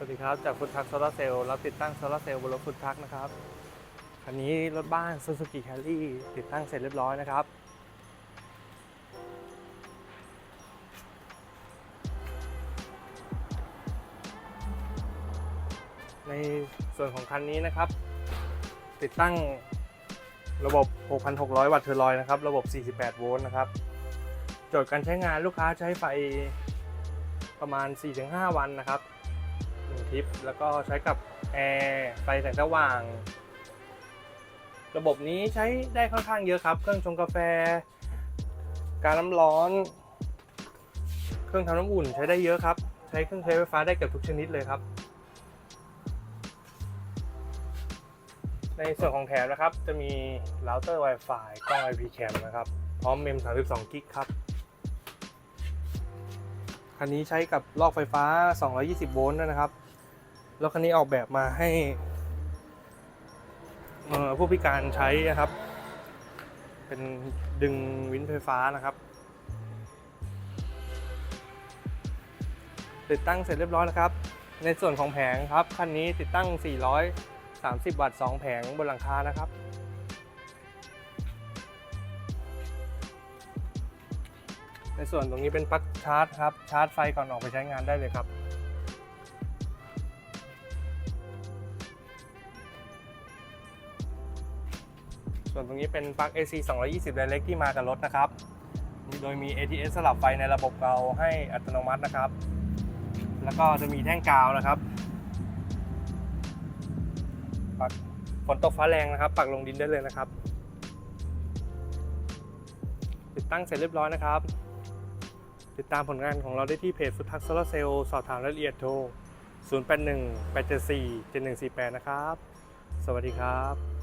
สวัสดีครับ จากฟุตทักโซลาเซลล์รับติดตั้งโซลาเซลล์บนรถฟุตทักนะครับคันนี้รถบ้าน Suzuki Carry ติดตั้งเสร็จเรียบร้อยนะครับ ในส่วนของคันนี้นะครับ ติดตั้งระบบ 6,600 วัตต์เทอร์ลอยนะครับ ระบบ 48 โวลต์นะครับ โจทย์การใช้งานลูกค้าใช้ไฟประมาณ 4-5 วันนะครับ ทิปแล้วก็ใช้กับแอร์ไฟแสงสว่าง ระบบนี้ใช้ได้ค่อนข้างเยอะครับ เครื่องชงกาแฟ การน้ำร้อน เครื่องทำน้ำอุ่นใช้ได้เยอะครับ ใช้เครื่องใช้ไฟฟ้าได้เกือบทุกชนิดเลยครับ ในส่วนของแถมนะครับจะมีเราเตอร์ Wi-Fi กล้อง IP cam นะครับ พร้อมเมม32กิกครับ คันนี้ใช้กับลอกไฟฟ้า 220 โวลต์นะครับ แล้วคันนี้ออกแบบมาให้ผู้พิการใช้นะครับ เป็นดึงวินไฟฟ้านะครับ ติดตั้งเสร็จเรียบร้อยแล้วครับ ในส่วนของแผงครับ คันนี้ติดตั้ง 430 วัตต์ 2 แผงบนหลังคานะครับ ในส่วนตรงนี้เป็นปลั๊กชาร์จครับ ชาร์จไฟก่อนออกไปใช้งานได้เลยครับ ส่วนตรงนี้เป็นปลั๊ก AC 220 Direct ที่มากับรถนะครับ โดยมี ATS สลับไฟในระบบเราให้อัตโนมัตินะครับ แล้วก็จะมีแท่งกาวนะครับปักฝนตกฟ้าแรงนะครับ ปักลงดินได้เลยนะครับ ติดตั้งเสร็จเรียบร้อยนะครับ ติดตามผลงานของเราได้ที่เพจฟุตทักโซลาเซลล์สอบถามรายละเอียดโทร 081 874 7148 นะครับ สวัสดีครับ